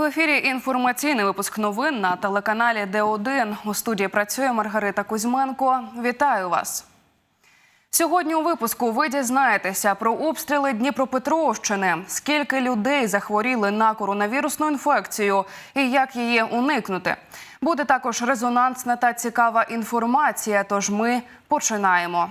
В ефірі інформаційний випуск новин на телеканалі Д1. У студії працює Маргарита Кузьменко. Вітаю вас. Сьогодні у випуску ви дізнаєтеся про обстріли Дніпропетровщини, скільки людей захворіли на коронавірусну інфекцію і як її уникнути. Буде також резонансна та цікава інформація. Тож ми починаємо.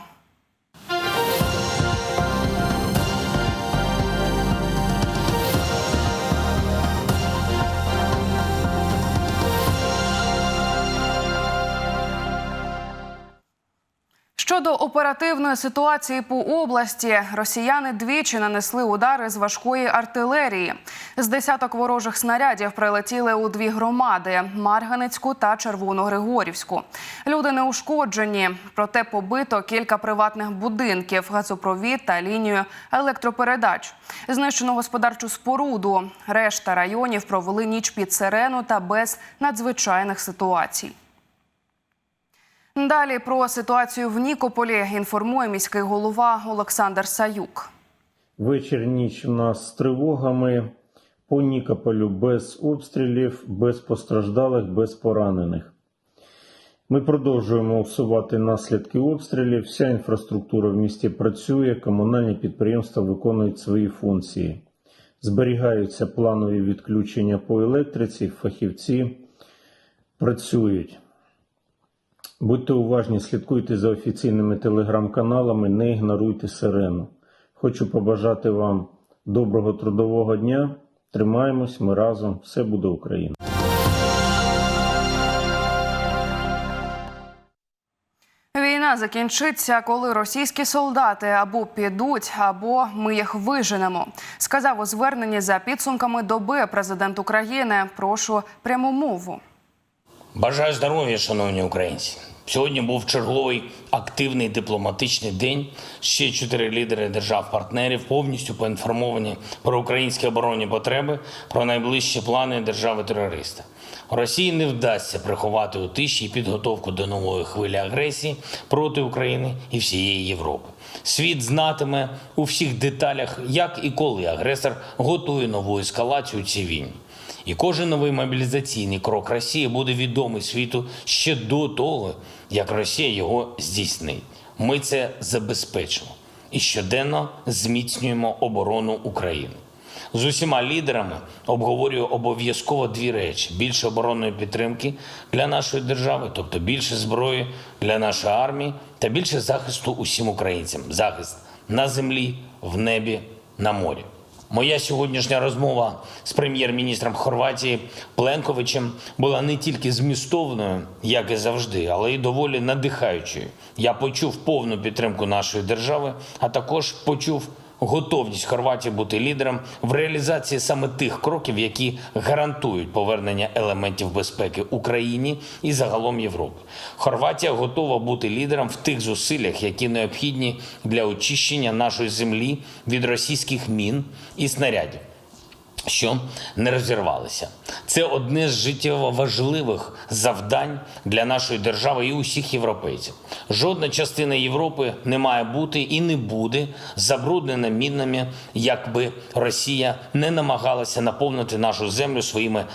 Щодо оперативної ситуації по області, росіяни двічі нанесли удари з важкої артилерії. З десяток ворожих снарядів прилетіли у дві громади Марганецьку та Червоногригорівську. Люди не ушкоджені, проте побито кілька приватних будинків, газопровід та лінію електропередач. Знищено господарчу споруду. Решта районів провели ніч під сирену та без надзвичайних ситуацій. Далі про ситуацію в Нікополі інформує міський голова Олександр Саюк. Вечір ніч у нас з тривогами по Нікополю без обстрілів, без постраждалих, без поранених. Ми продовжуємо усувати наслідки обстрілів. Вся інфраструктура в місті працює, комунальні підприємства виконують свої функції. Зберігаються планові відключення по електриці, фахівці працюють. Будьте уважні, слідкуйте за офіційними телеграм-каналами, не ігноруйте сирену. Хочу побажати вам доброго трудового дня. Тримаємось, ми разом, все буде Україна. Війна закінчиться, коли російські солдати або підуть, або ми їх виженемо. Сказав у зверненні за підсумками доби президент України. Прошу пряму мову. Бажаю здоров'я, шановні українці. Сьогодні був черговий активний дипломатичний день. Ще чотири лідери держав-партнерів повністю поінформовані про українські оборонні потреби, про найближчі плани держави-терориста. Росії не вдасться приховати у тиші підготовку до нової хвилі агресії проти України і всієї Європи. Світ знатиме у всіх деталях, як і коли агресор готує нову ескалацію цій війні. І кожен новий мобілізаційний крок Росії буде відомий світу ще до того, як Росія його здійснить. Ми це забезпечимо і щоденно зміцнюємо оборону України. З усіма лідерами обговорюю обов'язково дві речі: більше оборонної підтримки для нашої держави, тобто більше зброї для нашої армії, та більше захисту усім українцям. Захист на землі, в небі, на морі. Моя сьогоднішня розмова з прем'єр-міністром Хорватії Пленковичем була не тільки змістовною, як і завжди, але й доволі надихаючою. Я почув повну підтримку нашої держави, а також почув готовність Хорватії бути лідером в реалізації саме тих кроків, які гарантують повернення елементів безпеки Україні і загалом Європи. Хорватія готова бути лідером в тих зусиллях, які необхідні для очищення нашої землі від російських мін і снарядів що не розірвалися. Це одне з життєво важливих завдань для нашої держави і усіх європейців. Жодна частина Європи не має бути і не буде забруднена мінами, якби Росія не намагалася наповнити нашу землю своїми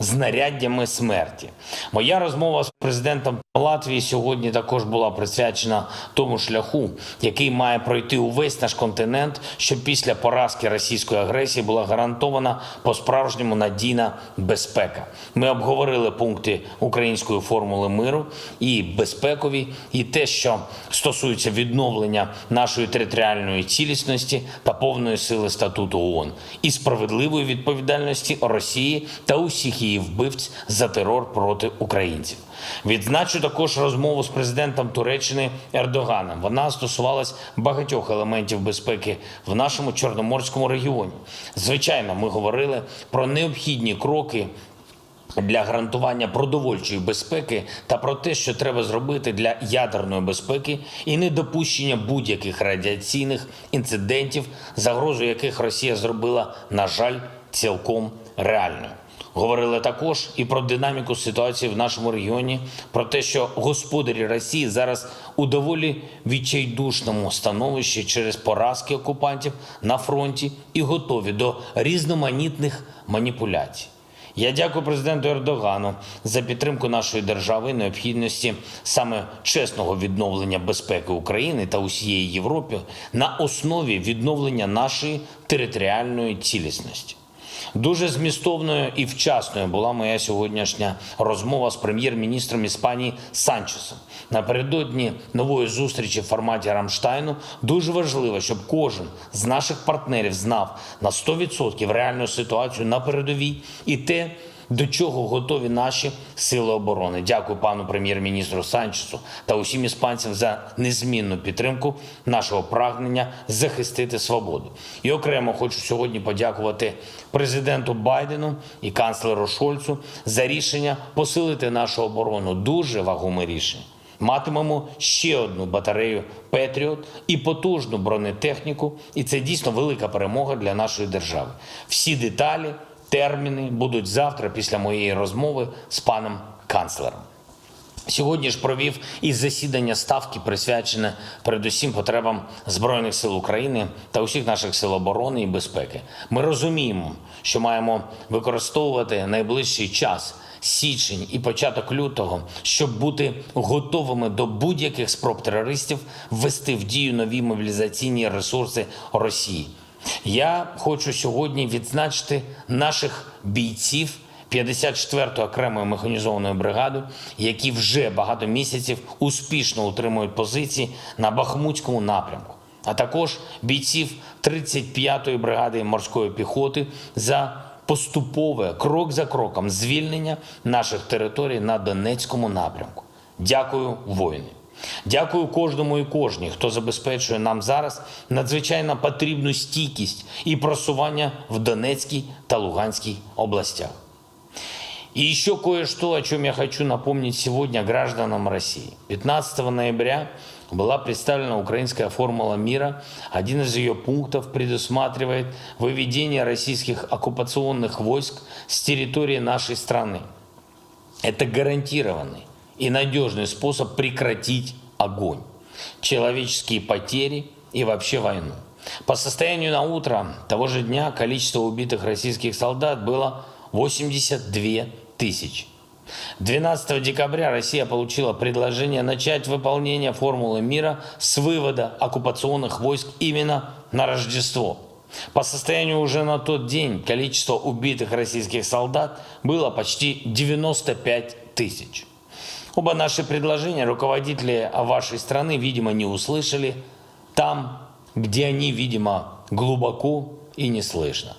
знаряддями смерті. Моя розмова з президентом Латвії сьогодні також була присвячена тому шляху, який має пройти увесь наш континент, щоб після поразки російської агресії була гарантована по-справжньому надійна безпека. Ми обговорили пункти української формули миру і безпекові, і те, що стосується відновлення нашої територіальної цілісності та повної сили статуту ООН і справедливої відповідальності Росії та усіх її вбивць за терор проти українців. Відзначу також розмову з президентом Туреччини Ердоганом. Вона стосувалась багатьох елементів безпеки в нашому чорноморському регіоні. Звичайно, ми говорили про необхідні кроки. Для гарантування продовольчої безпеки та про те, що треба зробити для ядерної безпеки і недопущення будь-яких радіаційних інцидентів, загрозу яких Росія зробила, на жаль, цілком реальною. Говорили також і про динаміку ситуації в нашому регіоні, про те, що господарі Росії зараз у доволі відчайдушному становищі через поразки окупантів на фронті і готові до різноманітних маніпуляцій. Я дякую президенту Ердогану за підтримку нашої держави необхідності саме чесного відновлення безпеки України та усієї Європи на основі відновлення нашої територіальної цілісності. Дуже змістовною і вчасною була моя сьогоднішня розмова з прем'єр-міністром Іспанії Санчесом. Напередодні нової зустрічі в форматі Рамштайну дуже важливо, щоб кожен з наших партнерів знав на 100% реальну ситуацію на передовій і те, до чого готові наші сили оборони. Дякую пану прем'єр-міністру Санчесу та усім іспанцям за незмінну підтримку нашого прагнення захистити свободу. І окремо хочу сьогодні подякувати президенту Байдену і канцлеру Шольцу за рішення посилити нашу оборону. Дуже вагоме рішення. Матимемо ще одну батарею Петріот і потужну бронетехніку, і це дійсно велика перемога для нашої держави. Всі деталі, терміни будуть завтра після моєї розмови з паном канцлером. Сьогодні ж провів і засідання ставки, присвячене передусім потребам Збройних сил України та усіх наших сил оборони і безпеки. Ми розуміємо, що маємо використовувати найближчий час. Січень і початок лютого, щоб бути готовими до будь-яких спроб терористів ввести в дію нові мобілізаційні ресурси Росії. Я хочу сьогодні відзначити наших бійців 54-ї окремої механізованої бригади, які вже багато місяців успішно утримують позиції на Бахмутському напрямку, а також бійців 35-ї бригади морської піхоти за поступове крок за кроком звільнення наших територій на Донецькому напрямку. Дякую, воїни. Дякую кожному і кожній, хто забезпечує нам зараз надзвичайно потрібну стійкість і просування в Донецькій та Луганській областях. И еще кое-что, о чем я хочу напомнить сегодня гражданам России. 15 ноября была представлена украинская формула мира. Один из ее пунктов предусматривает выведение российских оккупационных войск с территории нашей страны. Это гарантированный и надежный способ прекратить огонь, человеческие потери и вообще войну. По состоянию на утро того же дня количество убитых российских солдат было 82 тысячи. 12 декабря Россия получила предложение начать выполнение формулы мира с вывода оккупационных войск именно на Рождество. По состоянию уже на тот день количество убитых российских солдат было почти 95 тысяч. Оба наши предложения руководители вашей страны, видимо, не услышали там, где они, видимо, глубоко и не слышно.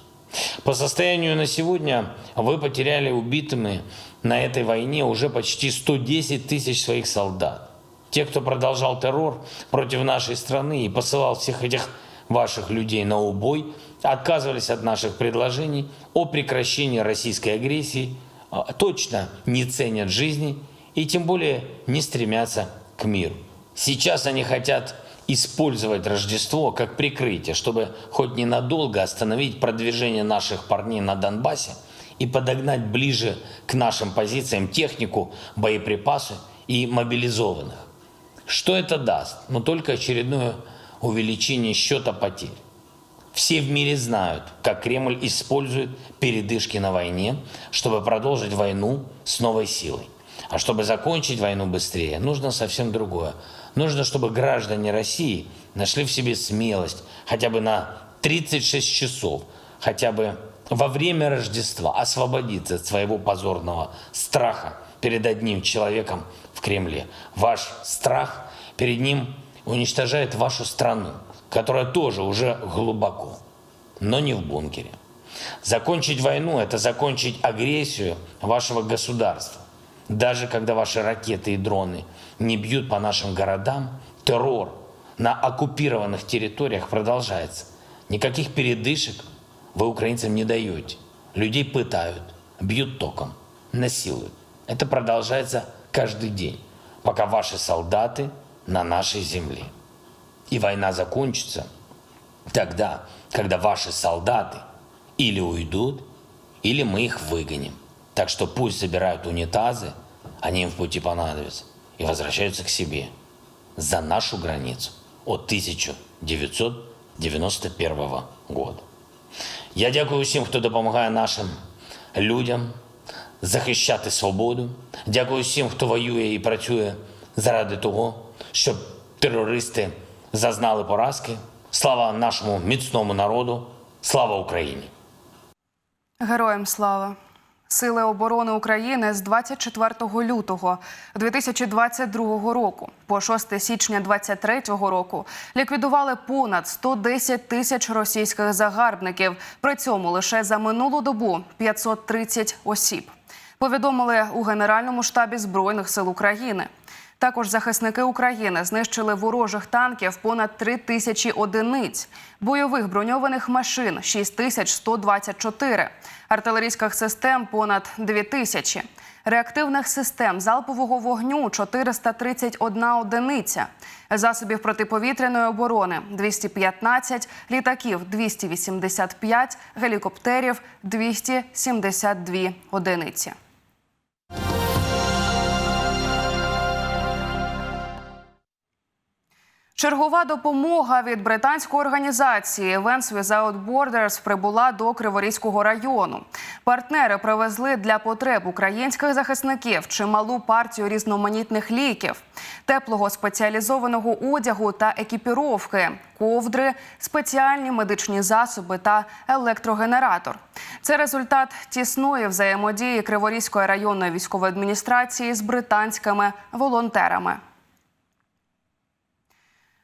По состоянию на сегодня вы потеряли убитыми на этой войне уже почти 110 тысяч своих солдат. Те, кто продолжал террор против нашей страны и посылал всех этих ваших людей на убой, отказывались от наших предложений о прекращении российской агрессии, а, точно не ценят жизни и тем более не стремятся к миру. Сейчас они хотят использовать Рождество как прикрытие, чтобы хоть ненадолго остановить продвижение наших парней на Донбассе и подогнать ближе к нашим позициям технику, боеприпасы и мобилизованных. Что это даст? Ну, только очередное увеличение счета потерь. Все в мире знают, как Кремль использует передышки на войне, чтобы продолжить войну с новой силой. А чтобы закончить войну быстрее, нужно совсем другое. Нужно, чтобы граждане России нашли в себе смелость хотя бы на 36 часов, хотя бы во время Рождества освободиться от своего позорного страха перед одним человеком в Кремле. Ваш страх перед ним уничтожает вашу страну, которая тоже уже глубоко, но не в бункере. Закончить войну – это закончить агрессию вашего государства. Даже когда ваши ракеты и дроны не бьют по нашим городам, террор на оккупированных территориях продолжается. Никаких передышек вы украинцам не даете. Людей пытают, бьют током, насилуют. Это продолжается каждый день, пока ваши солдаты на нашей земле. И война закончится тогда, когда ваши солдаты или уйдут, или мы их выгоним. Так что пусть забирают унитазы, они им в пути понадобятся, и возвращаются к себе за нашу границу от 1991 года. Я дякую усім, хто допомагає нашим людям захищати свободу. Дякую всім, хто воює і працює заради того, щоб терористи зазнали поразки. Слава нашому міцному народу! Слава Україні! Героям слава! Сили оборони України з 24 лютого 2022 року по 6 січня 2023 року ліквідували понад 110 тисяч російських загарбників. При цьому лише за минулу добу 530 осіб. Повідомили у Генеральному штабі Збройних сил України. Також захисники України знищили ворожих танків понад 3 тисячі одиниць, бойових броньованих машин 6124, артилерійських систем понад 2 тисячі, реактивних систем залпового вогню 431 одиниця, засобів протиповітряної оборони 215, літаків 285, гелікоптерів 272 одиниці. Чергова допомога від британської організації Events Without Borders прибула до Криворізького району. Партнери привезли для потреб українських захисників чималу партію різноманітних ліків, теплого спеціалізованого одягу та екіпіровки, ковдри, спеціальні медичні засоби та електрогенератор. Це результат тісної взаємодії Криворізької районної військової адміністрації з британськими волонтерами.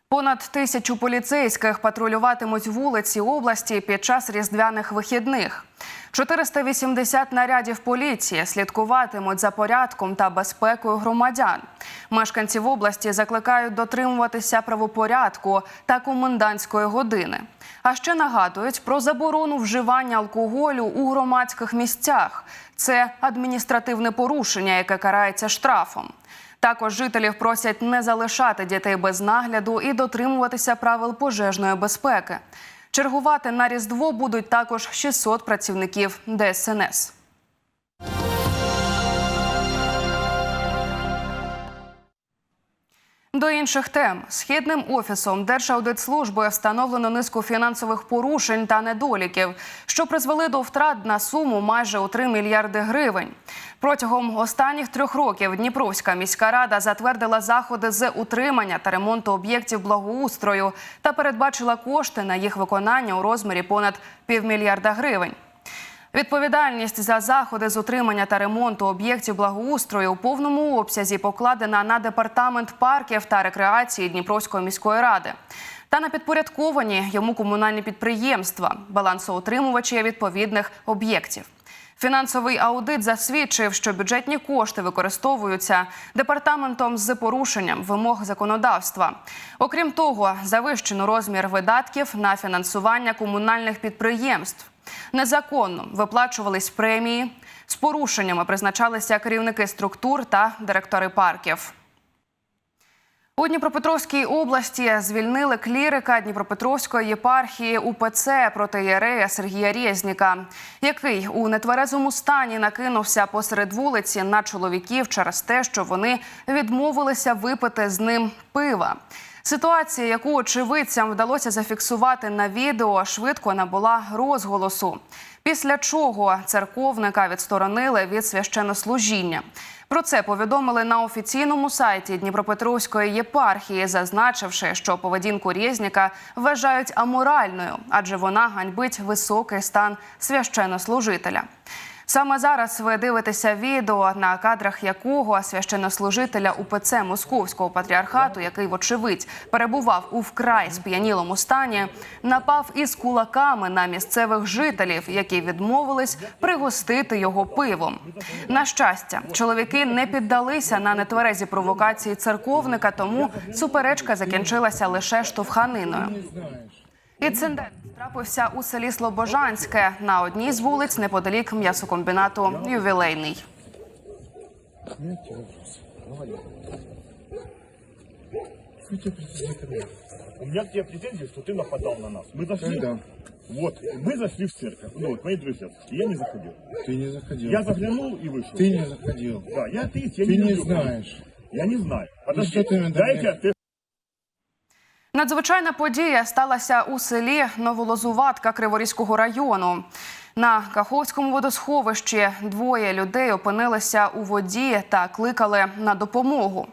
Понад тисячу поліцейських патрулюватимуть вулиці області під час різдвяних вихідних. 480 нарядів поліції слідкуватимуть за порядком та безпекою громадян. Мешканців області закликають дотримуватися правопорядку та комендантської години. А ще нагадують про заборону вживання алкоголю у громадських місцях. Це адміністративне порушення, яке карається штрафом. Також жителів просять не залишати дітей без нагляду і дотримуватися правил пожежної безпеки. Чергувати на різдво будуть також 600 працівників ДСНС. До інших тем східним офісом Держаудитслужби встановлено низку фінансових порушень та недоліків, що призвели до втрат на суму майже у 3 мільярди гривень. Протягом останніх трьох років Дніпровська міська рада затвердила заходи з утримання та ремонту об'єктів благоустрою та передбачила кошти на їх виконання у розмірі понад півмільярда гривень. Відповідальність за заходи з утримання та ремонту об'єктів благоустрою у повному обсязі покладена на департамент парків та рекреації Дніпровської міської ради та на підпорядковані йому комунальні підприємства, балансоутримувачі відповідних об'єктів. Фінансовий аудит засвідчив, що бюджетні кошти використовуються департаментом з порушенням вимог законодавства. Окрім того, завищено розмір видатків на фінансування комунальних підприємств. Незаконно виплачувались премії, з порушеннями призначалися керівники структур та директори парків. У Дніпропетровській області звільнили клірика Дніпропетровської єпархії УПЦ проти єрея Сергія Рєзніка, який у нетверезому стані накинувся посеред вулиці на чоловіків через те, що вони відмовилися випити з ним пива. Ситуація, яку очевидцям вдалося зафіксувати на відео, швидко набула розголосу. Після чого церковника відсторонили від священнослужіння. Про це повідомили на офіційному сайті Дніпропетровської єпархії, зазначивши, що поведінку Рєзніка вважають аморальною, адже вона ганьбить високий стан священнослужителя. Саме зараз ви дивитеся відео, на кадрах якого священнослужителя УПЦ Московського патріархату, який, вочевидь, перебував у вкрай сп'янілому стані, напав із кулаками на місцевих жителів, які відмовились пригостити його пивом. На щастя, чоловіки не піддалися на нетверезі провокації церковника, тому суперечка закінчилася лише штовханиною. Інцидент трапився у селі Слобожанське на одній з вулиць неподалік м'ясокомбінату Ювілейний. У меня к тебе претензии, что ты нападал на нас. Мы зашли. Когда? Вот, мы зашли в церковь. Ну, вот, мои друзья. И я не заходил. Ты не заходил. Я заглянул и вышел. Ты не заходил. Да, я атеист, я Ты не не люблю ходить. знаешь. Я не знаю. Подожди, что ты мне дайте даешь? ты Надзвичайна подія сталася у селі Новолозуватка Криворізького району. На Каховському водосховищі двоє людей опинилися у воді та кликали на допомогу.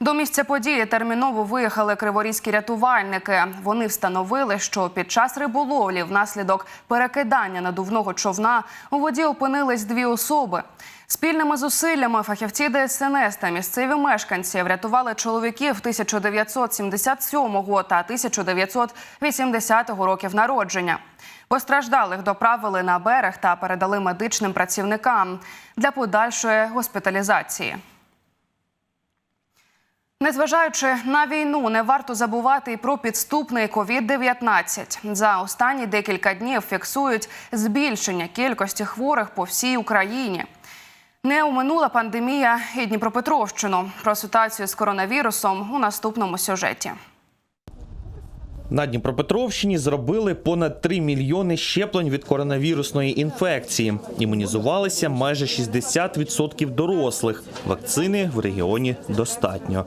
До місця події терміново виїхали криворізькі рятувальники. Вони встановили, що під час риболовлі внаслідок перекидання надувного човна у воді опинились дві особи. Спільними зусиллями фахівці ДСНС та місцеві мешканці врятували чоловіків 1977 та 1980 років народження. Постраждалих доправили на берег та передали медичним працівникам для подальшої госпіталізації. Незважаючи на війну, не варто забувати і про підступний COVID-19. За останні декілька днів фіксують збільшення кількості хворих по всій Україні. Не оминула пандемія і Дніпропетровщину. Про ситуацію з коронавірусом у наступному сюжеті. На Дніпропетровщині зробили понад 3 мільйони щеплень від коронавірусної інфекції. Імунізувалися майже 60% дорослих. Вакцини в регіоні достатньо.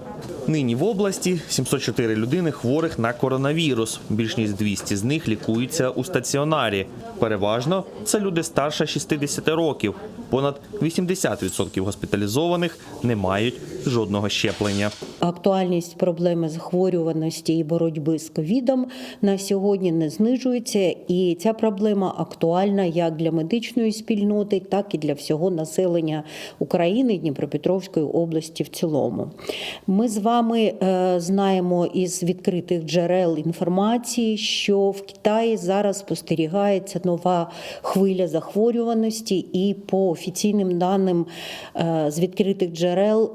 Нині в області 704 людини хворих на коронавірус. Більш ніж 200 з них лікуються у стаціонарі. Переважно це люди старше 60 років. Понад 80% госпіталізованих не мають жодного щеплення. Актуальність проблеми захворюваності і боротьби з ковідом на сьогодні не знижується, і ця проблема актуальна як для медичної спільноти, так і для всього населення України Дніпропетровської області в цілому. Ми з вами е, знаємо із відкритих джерел інформації, що в Китаї зараз спостерігається нова хвиля захворюваності, і по офіційним даним е, з відкритих джерел.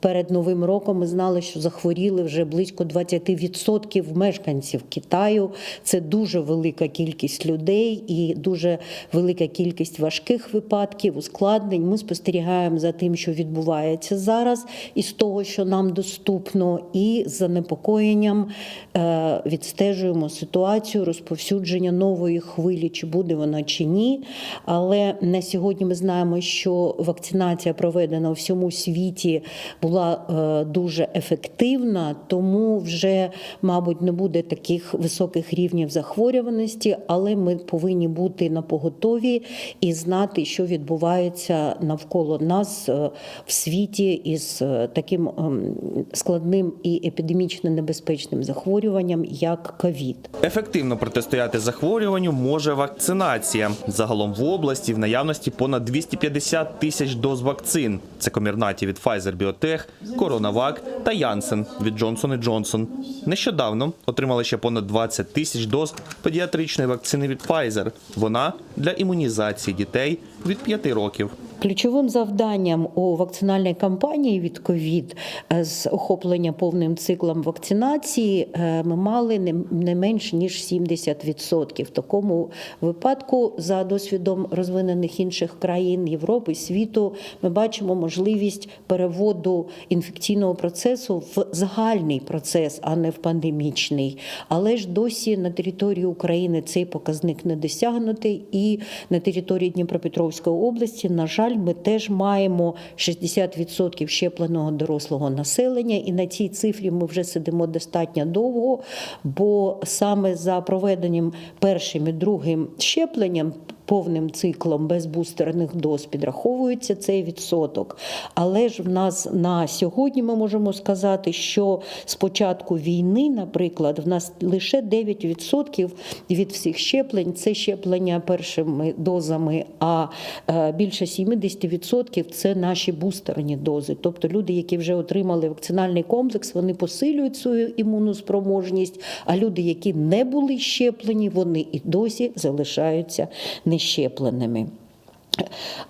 Перед новим роком ми знали, що захворіли вже близько 20% мешканців Китаю. Це дуже велика кількість людей і дуже велика кількість важких випадків, ускладнень. Ми спостерігаємо за тим, що відбувається зараз, із того, що нам доступно, і з занепокоєнням е, відстежуємо ситуацію розповсюдження нової хвилі, чи буде вона чи ні. Але на сьогодні ми знаємо, що вакцинація проведена у всьому світі була е, дуже ефективна, тому вже, мабуть, не буде таких високих рівнів захворюваності, але ми повинні бути на поготові і знати, що відбувається навколо нас е, в світі із е, таким ем, складним і епідемічно небезпечним захворюванням, як ковід. Ефективно протистояти захворюванню може вакцинація. Загалом в області в наявності понад 250 тисяч доз вакцин. Це комірнаті від Pfizer Biotech, CoronaVac та Janssen від Johnson Johnson. Нещодавно отримали ще понад 20 тисяч доз педіатричної вакцини від Pfizer. Вона для імунізації дітей від 5 років. Ключовим завданням у вакцинальній кампанії від ковід е, з охоплення повним циклом вакцинації е, ми мали не- менш ніж 70%. В такому випадку, за досвідом розвинених інших країн Європи, світу, ми бачимо можливість переводу інфекційного процесу в загальний процес, а не в пандемічний. Але ж досі на території України цей показник не досягнутий, і на території Дніпропетровської області, на жаль, ми теж маємо 60% щепленого дорослого населення, і на цій цифрі ми вже сидимо достатньо довго, бо саме за проведенням першим і другим щепленням. Повним циклом без бустерних доз підраховується цей відсоток. Але ж в нас на сьогодні ми можемо сказати, що з початку війни, наприклад, в нас лише 9% від всіх щеплень це щеплення першими дозами, а е, більше 70% це наші бустерні дози. Тобто люди, які вже отримали вакцинальний комплекс, вони посилюють свою імунну спроможність. А люди, які не були щеплені, вони і досі залишаються нещепленими.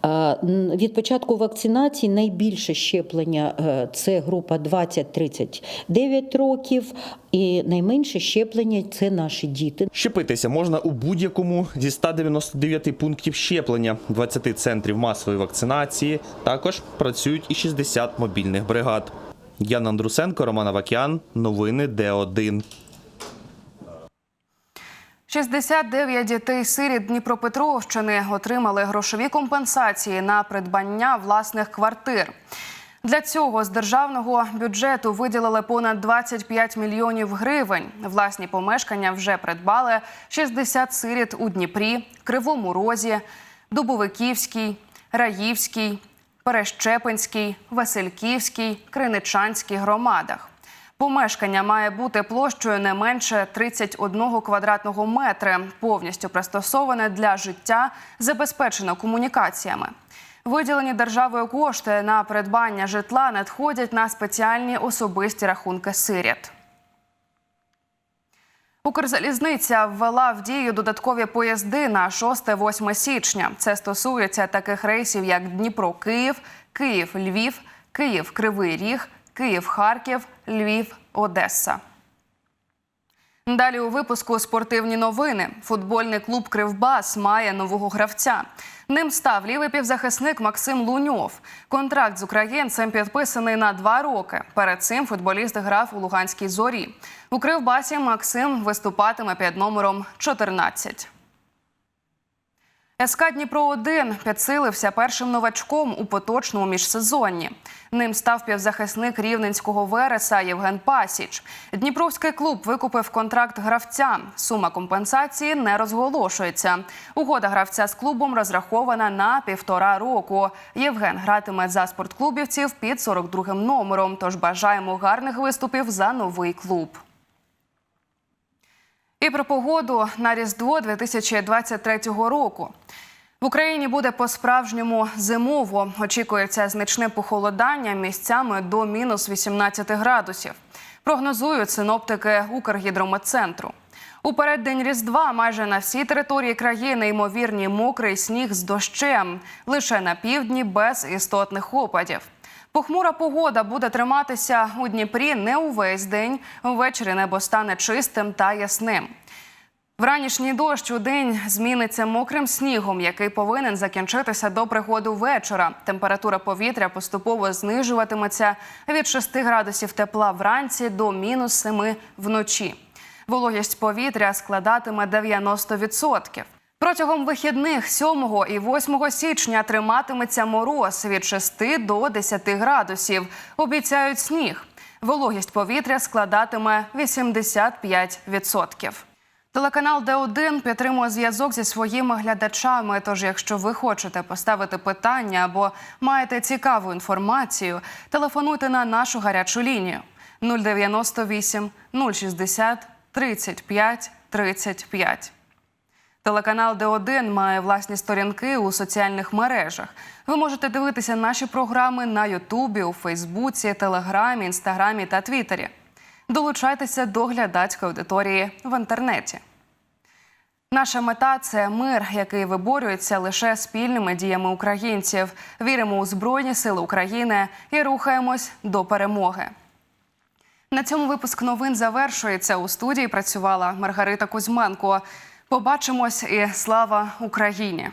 Е, н- Від початку вакцинації найбільше щеплення е, це група 20-39 років, і найменше щеплення це наші діти. Щепитися можна у будь-якому зі 199 пунктів щеплення, 20 центрів масової вакцинації. Також працюють і 60 мобільних бригад. Ян Андрусенко, Роман Авакян. Новини Д1. 69 дітей сиріт Дніпропетровщини отримали грошові компенсації на придбання власних квартир. Для цього з державного бюджету виділили понад 25 мільйонів гривень. Власні помешкання вже придбали 60 сиріт у Дніпрі, Кривому Розі, Дубовиківській, Раївській, Перещепинській, Васильківській, Криничанській громадах. Помешкання має бути площею не менше 31 квадратного метри, повністю пристосоване для життя, забезпечено комунікаціями. Виділені державою кошти на придбання житла надходять на спеціальні особисті рахунки сиріт. Укрзалізниця ввела в дію додаткові поїзди на 6-8 січня. Це стосується таких рейсів, як Дніпро-Київ, Київ-Львів, Київ-Кривий Ріг, Київ-Харків, Львів, Одеса. Далі у випуску спортивні новини. Футбольний клуб Кривбас має нового гравця. Ним став лівий півзахисник Максим Луньов. Контракт з українцем підписаний на два роки. Перед цим футболіст грав у Луганській зорі. У Кривбасі Максим виступатиме під номером 14. СК Дніпро 1 підсилився першим новачком у поточному міжсезонні. Ним став півзахисник рівненського вереса Євген Пасіч. Дніпровський клуб викупив контракт гравця. Сума компенсації не розголошується. Угода гравця з клубом розрахована на півтора року. Євген гратиме за спортклубівців під 42-м номером. Тож бажаємо гарних виступів за новий клуб. І про погоду на Різдво 2023 року. В Україні буде по-справжньому зимово. Очікується значне похолодання місцями до мінус 18 градусів. Прогнозують синоптики Укргідрометцентру. У переддень Різдва майже на всій території країни ймовірні мокрий сніг з дощем. Лише на півдні без істотних опадів. Похмура погода буде триматися у Дніпрі не увесь день. Ввечері небо стане чистим та ясним. Вранішній дощ у день зміниться мокрим снігом, який повинен закінчитися до приходу вечора. Температура повітря поступово знижуватиметься від 6 градусів тепла вранці до мінус 7 вночі. Вологість повітря складатиме 90%. Протягом вихідних 7 і 8 січня триматиметься мороз від 6 до 10 градусів. Обіцяють сніг. Вологість повітря складатиме 85%. Телеканал Д1 підтримує зв'язок зі своїми глядачами. Тож, якщо ви хочете поставити питання або маєте цікаву інформацію, телефонуйте на нашу гарячу лінію 098 060 35 35. Телеканал Д1 має власні сторінки у соціальних мережах. Ви можете дивитися наші програми на Ютубі, у Фейсбуці, Телеграмі, Інстаграмі та Твіттері. Долучайтеся до глядацької аудиторії в інтернеті. Наша мета це мир, який виборюється лише спільними діями українців. Віримо у Збройні Сили України і рухаємось до перемоги. На цьому випуск новин завершується. У студії працювала Маргарита Кузьменко. Побачимось і слава Україні!